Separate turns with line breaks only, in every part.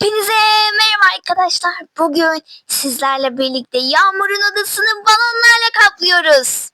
Hepinize merhaba arkadaşlar. Bugün sizlerle birlikte Yağmur'un odasını balonlarla kaplıyoruz.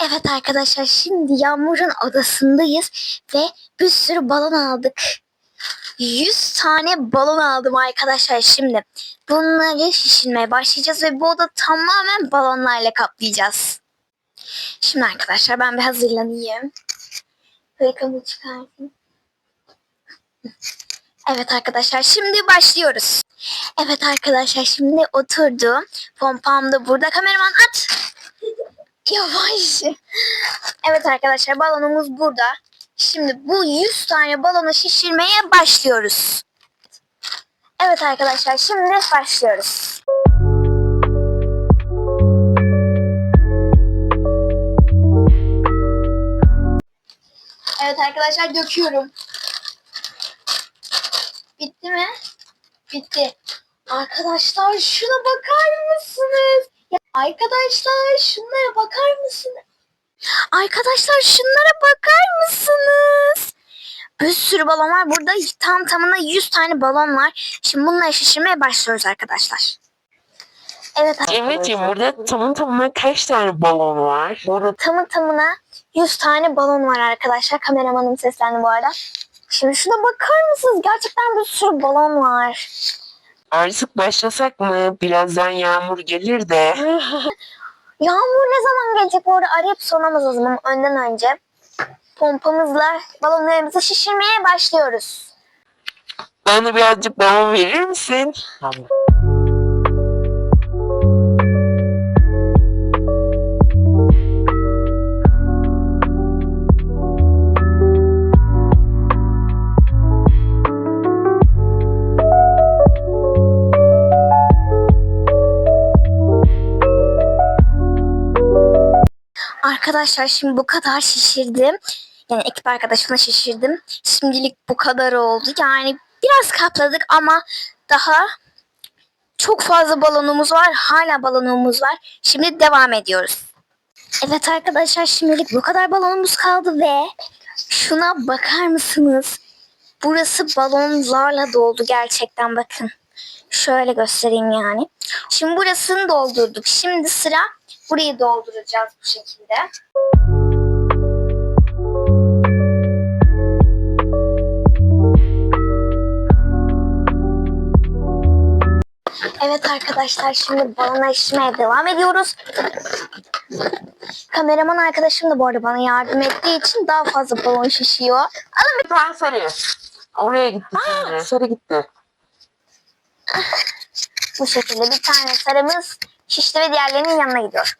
Evet arkadaşlar şimdi Yağmur'un odasındayız ve bir sürü balon aldık. 100 tane balon aldım arkadaşlar şimdi. Bunları şişirmeye başlayacağız ve bu oda tamamen balonlarla kaplayacağız. Şimdi arkadaşlar ben bir hazırlanayım. Hırkamı çıkartayım. Evet arkadaşlar şimdi başlıyoruz. Evet arkadaşlar şimdi oturdum. Pompam da burada. Kameraman at. Yavaş. Evet arkadaşlar balonumuz burada. Şimdi bu 100 tane balonu şişirmeye başlıyoruz. Evet arkadaşlar şimdi başlıyoruz. Evet arkadaşlar döküyorum. Bitti mi? Bitti. Arkadaşlar şuna bakar mısınız? Ya arkadaşlar şunlara bakar mısınız? Arkadaşlar şunlara bakar mısınız? Bir sürü balon var. Burada tam tamına 100 tane balon var. Şimdi bunları şişirmeye başlıyoruz arkadaşlar. Evet
Cemre'ciğim burada tamın tamına kaç tane balon var? Burada
tamı tamına 100 tane balon var arkadaşlar. Kameramanım seslendi bu arada. Şimdi şuna bakar mısınız? Gerçekten bir sürü balon var.
artık başlasak mı? Birazdan yağmur gelir de.
Yağmur ne zaman gelecek bu arada arayıp sormamız lazım ama önden önce. Pompamızla balonlarımızı şişirmeye başlıyoruz.
Bana birazcık balon verir misin? Tamam.
Arkadaşlar şimdi bu kadar şişirdim. Yani ekip arkadaşımla şişirdim. Şimdilik bu kadar oldu. Yani biraz kapladık ama daha çok fazla balonumuz var. Hala balonumuz var. Şimdi devam ediyoruz. Evet arkadaşlar şimdilik bu kadar balonumuz kaldı ve şuna bakar mısınız? Burası balonlarla doldu gerçekten bakın. Şöyle göstereyim yani. Şimdi burasını doldurduk. Şimdi sıra burayı dolduracağız bu şekilde. Evet arkadaşlar şimdi balona işlemeye devam ediyoruz. Kameraman arkadaşım da bu arada bana yardım ettiği için daha fazla balon şişiyor.
Bir tane sarı. Oraya gitti şimdi. Sarı gitti.
Bu şekilde bir tane sarımız şişti ve diğerlerinin yanına gidiyor.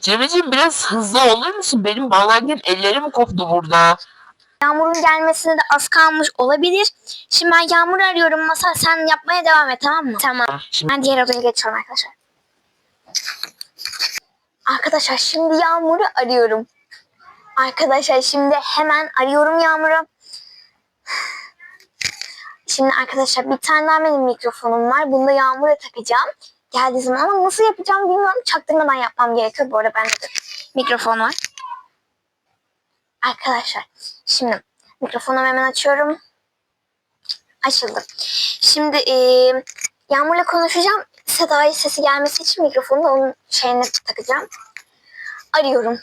Cemre'ciğim biraz hızlı olur musun? Benim bağlarken ellerim koptu burada.
Yağmurun gelmesine de az kalmış olabilir. Şimdi ben Yağmur'u arıyorum. Masal sen yapmaya devam et tamam mı? Tamam.
Şimdi
Ben diğer odaya geçiyorum arkadaşlar. Arkadaşlar şimdi Yağmur'u arıyorum. Arkadaşlar şimdi hemen arıyorum Yağmur'u. Şimdi arkadaşlar bir tane daha benim mikrofonum var. Bunu da Yağmur'a takacağım. Geldiği zaman ama nasıl yapacağım bilmiyorum. Çaktırmadan yapmam gerekiyor. Bu arada bende de mikrofon var. Arkadaşlar şimdi mikrofonumu hemen açıyorum. Açıldı. Şimdi eee Yağmur'la konuşacağım. Seda'yı sesi gelmesi için mikrofonu onun şeyine takacağım. Arıyorum.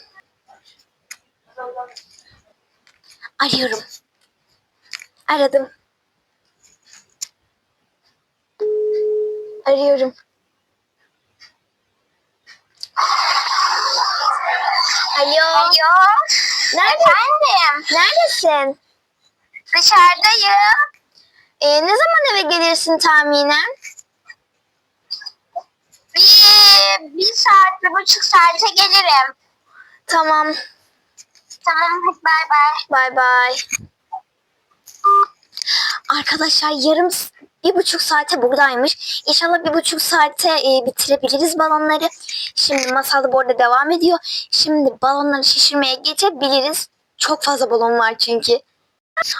Arıyorum. Aradım. Arıyorum. Alo. Alo. Nerede? Efendim. Neredesin? Dışarıdayım. Ee, ne zaman eve gelirsin tahminen? Bir, bir saat, bir buçuk saate gelirim. Tamam. Tamam, hadi bay bay. Bay bay. Arkadaşlar yarım bir buçuk saate buradaymış. İnşallah bir buçuk saate e, bitirebiliriz balonları. Şimdi masal bu arada devam ediyor. Şimdi balonları şişirmeye geçebiliriz. Çok fazla balon var çünkü.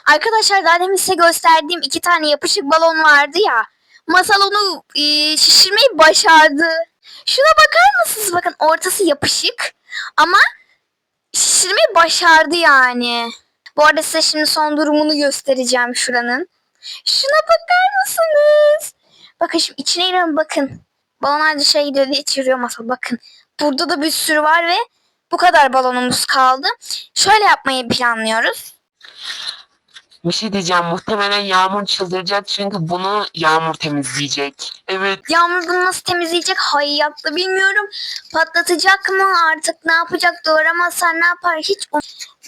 Arkadaşlar daha demin size gösterdiğim iki tane yapışık balon vardı ya. Masal onu e, şişirmeyi başardı. Şuna bakar mısınız? Bakın ortası yapışık ama şişirmeyi başardı yani. Bu arada size şimdi son durumunu göstereceğim şuranın. Şuna bakar mısınız? Bakın şimdi içine girelim bakın. Balonlar dışarı gidiyor diye çeviriyor masal bakın. Burada da bir sürü var ve bu kadar balonumuz kaldı. Şöyle yapmayı planlıyoruz.
Bir şey diyeceğim. Muhtemelen Yağmur çıldıracak çünkü bunu Yağmur temizleyecek. Evet.
Yağmur bunu nasıl temizleyecek hayatta bilmiyorum. Patlatacak mı artık ne yapacak doğramazsa ne yapar hiç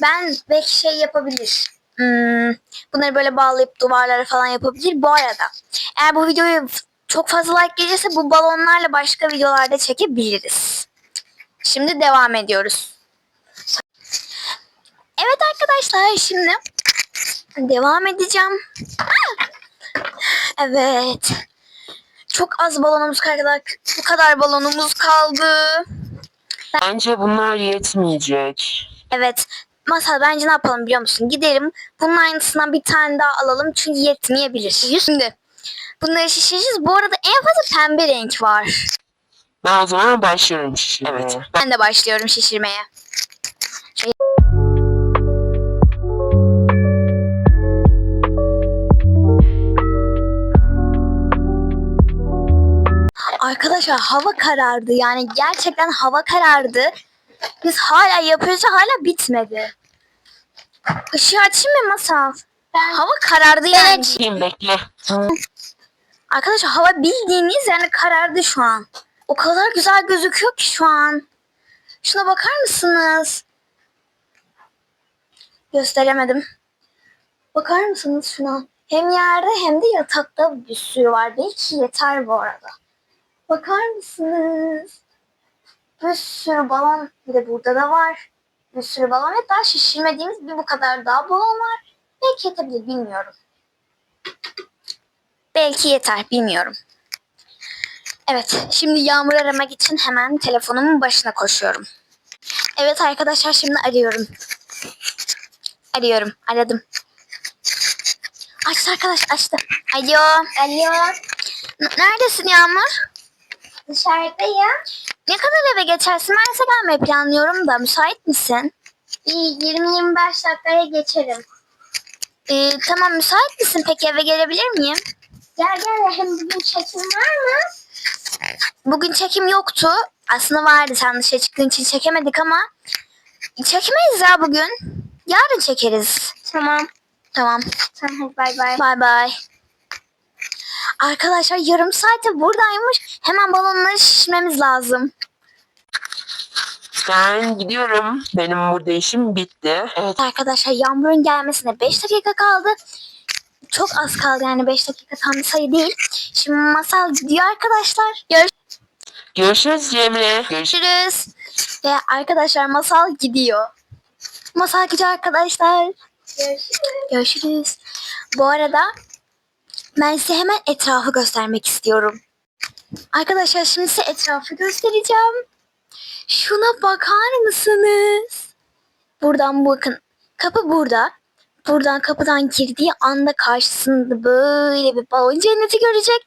Ben belki şey yapabilir. Hmm, bunları böyle bağlayıp duvarlara falan yapabilir. Bu arada eğer bu videoya çok fazla like gelirse bu balonlarla başka videolarda çekebiliriz. Şimdi devam ediyoruz. Evet arkadaşlar şimdi devam edeceğim. Evet. Çok az balonumuz kaldı. Bu kadar balonumuz kaldı.
Bence bunlar yetmeyecek.
Evet. Masal bence ne yapalım biliyor musun? Gidelim bunun aynısından bir tane daha alalım çünkü yetmeyebilir. Şimdi bunları şişireceğiz. Bu arada en fazla pembe renk var.
Ben o zaman başlıyorum şişirmeye.
Evet. Ben de başlıyorum şişirmeye. Şey- Arkadaşlar hava karardı. Yani gerçekten hava karardı. Biz hala yapıyoruz hala bitmedi. Işığı açayım mı masal? Hava karardı yani.
Açayım bekle.
Arkadaşlar hava bildiğiniz yani karardı şu an. O kadar güzel gözüküyor ki şu an. Şuna bakar mısınız? Gösteremedim. Bakar mısınız şuna? Hem yerde hem de yatakta bir sürü var. Belki yeter bu arada. Bakar mısınız? Bir sürü balon bir de burada da var. Bir sürü balon ve daha şişirmediğimiz bir bu kadar daha balon var. Belki yetebilir bilmiyorum. Belki yeter bilmiyorum. Evet şimdi yağmur aramak için hemen telefonumun başına koşuyorum. Evet arkadaşlar şimdi arıyorum. Arıyorum aradım. Açtı arkadaş açtı. Alo. Alo. Neredesin Yağmur? Dışarıdayım. Ne kadar eve geçersin? Ben size gelmeyi planlıyorum da müsait misin? 20-25 dakikaya geçerim. Ee, tamam müsait misin? Peki eve gelebilir miyim? Gel gel hem bugün çekim var mı? Bugün çekim yoktu. Aslında vardı sen dışarı çıktığın için çekemedik ama çekmeyiz ya bugün. Yarın çekeriz. Tamam. Tamam. Tamam bay bay. Bay bay. Arkadaşlar yarım saate buradaymış. Hemen balonları şişmemiz lazım.
Ben gidiyorum. Benim burada işim bitti. Evet.
Arkadaşlar yağmurun gelmesine 5 dakika kaldı. Çok az kaldı yani 5 dakika tam bir sayı değil. Şimdi masal gidiyor arkadaşlar.
Görüşürüz Cemre. Görüşürüz.
Görüşürüz. Ve arkadaşlar masal gidiyor. Masal gidiyor arkadaşlar. Görüşürüz. Görüşürüz. Bu arada ben size hemen etrafı göstermek istiyorum. Arkadaşlar şimdi size etrafı göstereceğim. Şuna bakar mısınız? Buradan bakın. Kapı burada. Buradan kapıdan girdiği anda karşısında böyle bir balon cenneti görecek.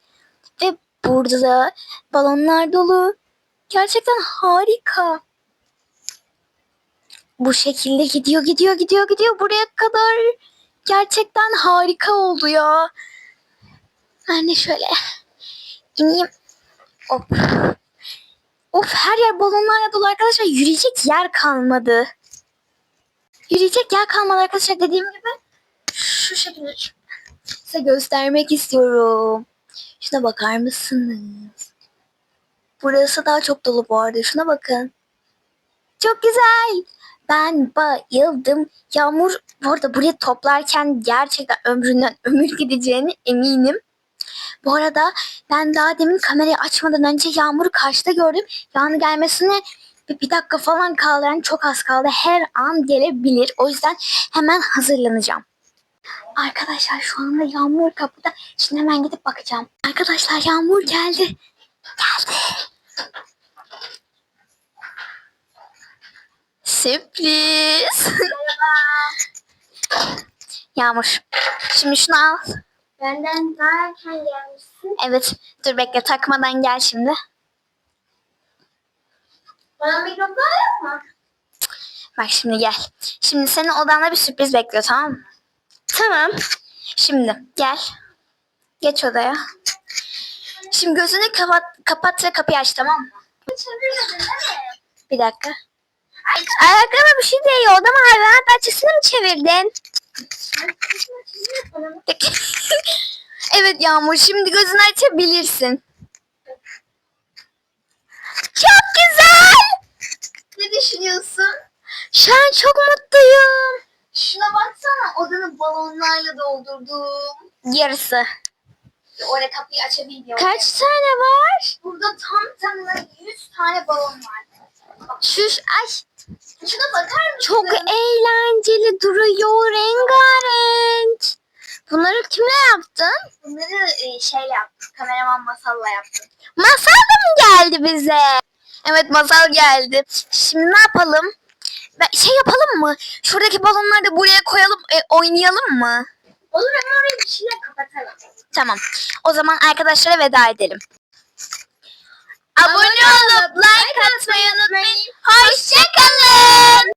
Ve burada da balonlar dolu. Gerçekten harika. Bu şekilde gidiyor gidiyor gidiyor gidiyor buraya kadar. Gerçekten harika oldu ya. De şöyle ineyim. Hop. Of her yer balonlarla dolu arkadaşlar. Yürüyecek yer kalmadı. Yürüyecek yer kalmadı arkadaşlar dediğim gibi. Şu şekilde size göstermek istiyorum. Şuna bakar mısınız? Burası daha çok dolu bu arada. Şuna bakın. Çok güzel. Ben bayıldım. Yağmur bu arada buraya toplarken gerçekten ömründen ömür gideceğine eminim. Bu arada ben daha demin kamerayı açmadan önce Yağmur'u karşıda gördüm. Yağmur gelmesine bir, bir dakika falan kaldı. Yani çok az kaldı. Her an gelebilir. O yüzden hemen hazırlanacağım. Arkadaşlar şu anda Yağmur kapıda. Şimdi hemen gidip bakacağım. Arkadaşlar Yağmur geldi. Geldi. Sürpriz. Yağmur. Şimdi şunu al.
Benden daha erken gelmişsin.
Evet. Dur bekle takmadan gel şimdi.
Bana mikrofon yok mu?
Bak şimdi gel. Şimdi senin odanda bir sürpriz bekliyor tamam mı?
Tamam.
Şimdi gel. Geç odaya. Şimdi gözünü kapat, kapat ve kapıyı aç tamam mı?
Çevirmedin değil mi?
Bir dakika. Ayaklarıma bir şey değiyor. Odamı hayvanat bahçesine mi çevirdin? Evet Yağmur şimdi gözünü açabilirsin. Çok güzel.
Ne düşünüyorsun?
Şu an çok mutluyum.
Şuna baksana odanı balonlarla doldurdum.
Yarısı.
Oraya kapıyı açabildim.
Kaç tane var?
Burada tam tamına 100 tane balon var.
Şuş ay
Şuna bakar mısın?
çok eğlenceli duruyor rengarenk. Bunları kimle yaptın?
Bunları e, şeyle yaptım. Kameraman masalla yaptım.
Masal da mı geldi bize? Evet masal geldi. Şimdi ne yapalım? Ben, şey yapalım mı? Şuradaki balonları da buraya koyalım, e, oynayalım mı?
Olur ama oraya bir şeyle kapatalım.
Tamam. O zaman arkadaşlara veda edelim. Abone olup like atmayı unutmayın. Hoşçakalın.